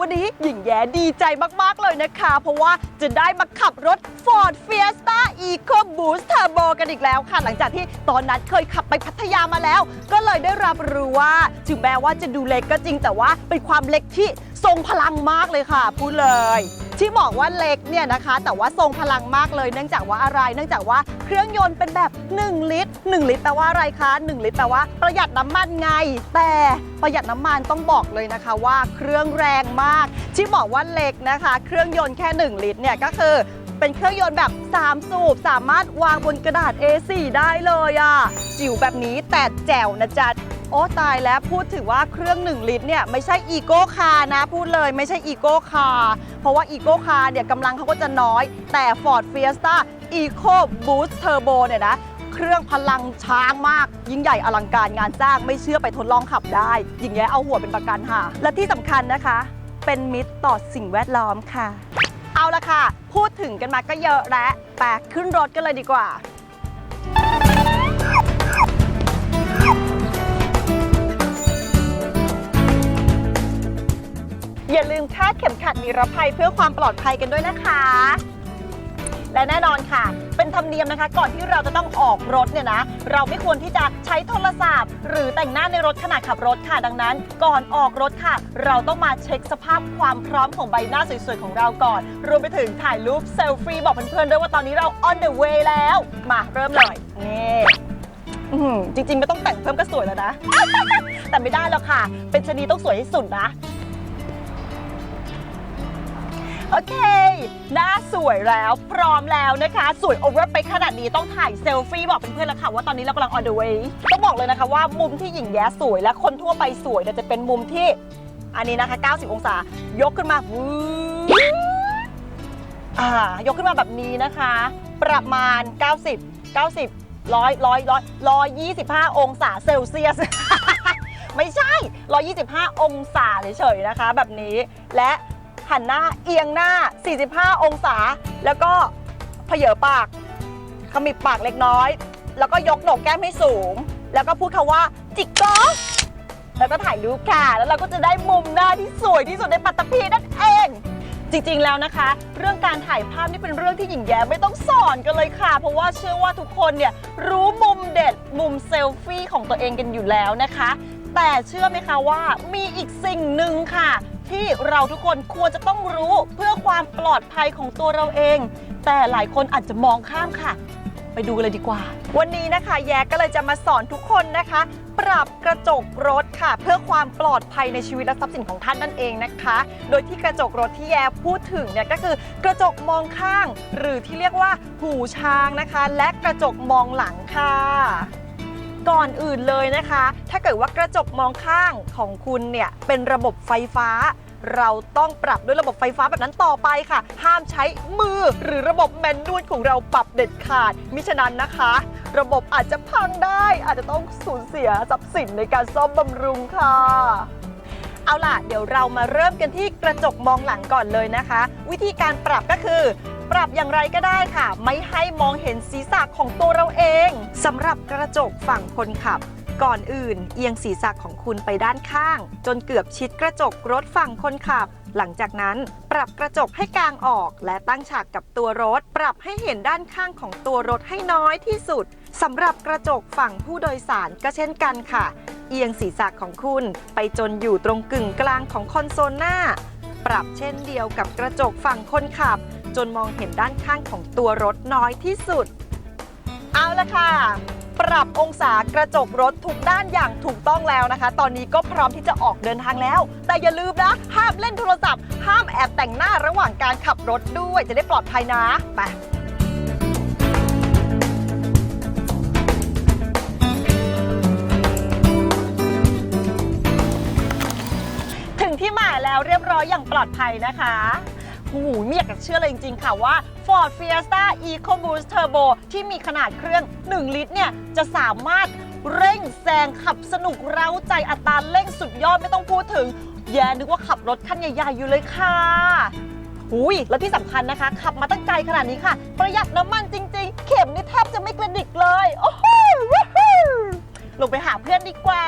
วันนี้หญิงแย้ดีใจมากๆเลยนะคะ เพราะว่าจะได้มาขับรถ Ford Fiesta Eco Boost Turbo กันอีกแล้วค่ะ หลังจากที่ตอนนั้นเคยขับไปพัทยามาแล้ว ก็เลยได้รับรู้ว่าถึงแม้ว่าจะดูเล็กก็จริงแต่ว่าเป็นความเล็กที่ทรงพลังมากเลยค่ะพูดเลย ที่บอกว่าเล็กเนี่ยนะคะ แต่ว่าทรงพลังมากเลย เนื่องจากว่าอะไร เนื่องจากว่าเครื่องยนต์เป็นแบบ 1 ลิตร 1 ลิตรแปลว่าอะไรคะ 1 ลิตรแปลว่าประหยัดน้ำมันไง แต่ประหยัดน้ำมันต้องบอกเลยนะคะว่าเครื่องแรงมาก ที่บอกว่าเล็กนะคะ เครื่องยนต์แค่ 1 ลิตรเนี่ยก็คือเป็นเครื่องยนต์แบบ 3 สูบ สามารถวางบนกระดาษ A4 ได้เลยอะ่ะ จิ๋วแบบนี้แต่แจ๋วนะจ๊ะ อ้ตายแล้วพูดถึงว่าเครื่อง 1 ลิตรเนี่ยไม่ใช่อีโก้คาร์นะพูดเลยไม่ใช่อีโก้คาร์เพราะว่าอีโก้คาร์เนี่ยกำลังเขาก็จะน้อย แต่ Ford Fiesta Eco Boost Turbo เนี่ยนะเครื่องพลังช้างมาก ยิ่งใหญ่อลังการงานจ้างไม่เชื่อไปทดลองขับได้อย่งเงี้เอาหัวเป็นประกันค่ะ และที่สำคัญนะคะ เป็นมิตรต่อสิ่งแวดล้อมค่ะ เอาละค่ะ พูดถึงกันมาก็เยอะแล้วแต่ขึ้นรถกันเลยดีกว่า อย่าลืมคาดเข็มขัดนิรภัยเพื่อความปลอดภัยกันด้วยนะคะ และแน่นอนค่ะ เป็นธรรมเนียมนะคะ ก่อนที่เราจะต้องออกรถเนี่ยนะ เราไม่ควรที่จะใช้โทรศัพท์ หรือแต่งหน้าในรถขณะขับรถค่ะ ดังนั้น ก่อนออกรถค่ะ เราต้องมาเช็คสภาพความพร้อมของใบหน้าสวยๆของเราก่อน รวมไปถึงถ่ายรูปเซลฟี่บอกเพื่อนๆด้วยว่าตอนนี้เรา on the way แล้ว มาเริ่มเลยนี่จริงๆไม่ต้องแต่งเพิ่มก็สวยแล้วนะ แต่ไม่ได้แล้วค่ะ เป็นชะนีต้องสวยที่สุดนะ โอเค หน้าสวยแล้วพร้อมแล้วนะคะ สวยโอเวอร์ไปขนาดนี้ต้องถ่ายเซลฟี่บอกเพื่อนๆแล้วค่ะว่าตอนนี้เรากำลัง on the way ต้องบอกเลยนะคะว่ามุมที่หญิงแย้สวยและคนทั่วไปสวยเนี่ยจะเป็นมุมที่อันนี้นะคะ 90 องศายกขึ้นมาวืดอ่ายกขึ้นมาแบบนี้นะคะ ประมาณ 90 90ร้อยร้อยร้อยร้อยยี่สิบห้าองศาเซลเซียสไม่ใช่ 125 องศาเฉยๆนะคะ แบบนี้และ หันหน้าเอียงหน้า 45 องศา แล้วก็เผยปาก ขมิบปากเล็กน้อย แล้วก็ยกโหนกแก้มให้สูง แล้วก็พูดคำว่า จิกก๊อกแล้วก็ถ่ายรูปค่ะ แล้วเราก็จะได้มุมหน้าที่สวยที่สุดในปัตตภีนั่นเอง จริงๆแล้วนะคะ เรื่องการถ่ายภาพนี่เป็นเรื่องที่หญิงแย้ไม่ต้องสอนกันเลยค่ะ เพราะว่าเชื่อว่าทุกคนเนี่ยรู้มุมเด็ดมุมเซลฟี่ของตัวเองกันอยู่แล้วนะคะ แต่เชื่อไหมคะว่ามีอีกสิ่งหนึ่งค่ะ ที่เราทุกคนควรจะต้องรู้เพื่อความปลอดภัยของตัวเราเอง แต่หลายคนอาจจะมองข้ามค่ะ ไปดูกันเลยดีกว่า วันนี้นะคะแย้ก็เลยจะมาสอนทุกคนนะคะ ปรับกระจกรถค่ะ เพื่อความปลอดภัยในชีวิตและทรัพย์สินของท่านนั่นเองนะคะ โดยที่กระจกรถที่แย้พูดถึงเนี่ยก็คือกระจกมองข้าง หรือที่เรียกว่าหูช้างนะคะ และกระจกมองหลังค่ะ ก่อนอื่นเลยนะคะ ถ้าเกิดว่ากระจกมองข้างของคุณเนี่ยเป็นระบบไฟฟ้า เราต้องปรับด้วยระบบไฟฟ้าแบบนั้นต่อไปค่ะ ห้ามใช้มือหรือระบบแมนนวลของเราปรับเด็ดขาด มิฉะนั้นนะคะ ระบบอาจจะพังได้ อาจจะต้องสูญเสียทรัพย์สินในการซ่อมบำรุงค่ะเอาล่ะ เดี๋ยวเรามาเริ่มกันที่กระจกมองหลังก่อนเลยนะคะ วิธีการปรับก็คือ ปรับอย่างไรก็ได้ค่ะ ไม่ให้มองเห็นศีรษะของตัวเราเองสำหรับกระจกฝั่งคนขับ ก่อนอื่น เอียงศีรษะของคุณไปด้านข้าง จนเกือบชิดกระจกรถฝั่งคนขับ หลังจากนั้นปรับกระจกให้กลางออก และตั้งฉากกับตัวรถ ปรับให้เห็นด้านข้างของตัวรถให้น้อยที่สุดสำหรับกระจกฝั่งผู้โดยสารก็เช่นกันค่ะ เอียงศีรษะของคุณไปจนอยู่ตรงกึ่งกลางของคอนโซลหน้า ปรับเช่นเดียวกับกระจกฝั่งคนขับ จนมองเห็นด้านข้างของตัวรถน้อยที่สุด เอาละค่ะ ปรับองศากระจกรถทุกด้านอย่างถูกต้องแล้วนะคะ ตอนนี้ก็พร้อมที่จะออกเดินทางแล้ว แต่อย่าลืมนะ ห้ามเล่นโทรศัพท์ ห้ามแอบแต่งหน้าระหว่างการขับรถด้วยจะได้ปลอดภัยนะไปถึงที่หมายแล้วเรียบร้อยอย่างปลอดภัยนะคะ หูไม่อยากจะเชื่อเลยจริง ๆ ค่ะว่า Ford Fiesta EcoBoost Turbo ที่มีขนาดเครื่อง 1 ลิตรเนี่ย จะสามารถเร่งแซงขับสนุกเร้าใจอัตราเร่งสุดยอดไม่ต้องพูดถึง แย่นึกว่าขับรถคันใหญ่ๆอยู่เลยค่ะหุยแล้วที่สำคัญนะคะ ขับมาตั้งไกลขนาดนี้ค่ะ ประหยัดน้ำมันจริง ๆ เข็มนี่แทบจะไม่กระดิกเลย โอ้โหวู้ฮู้ลงไปหาเพื่อนดีกว่า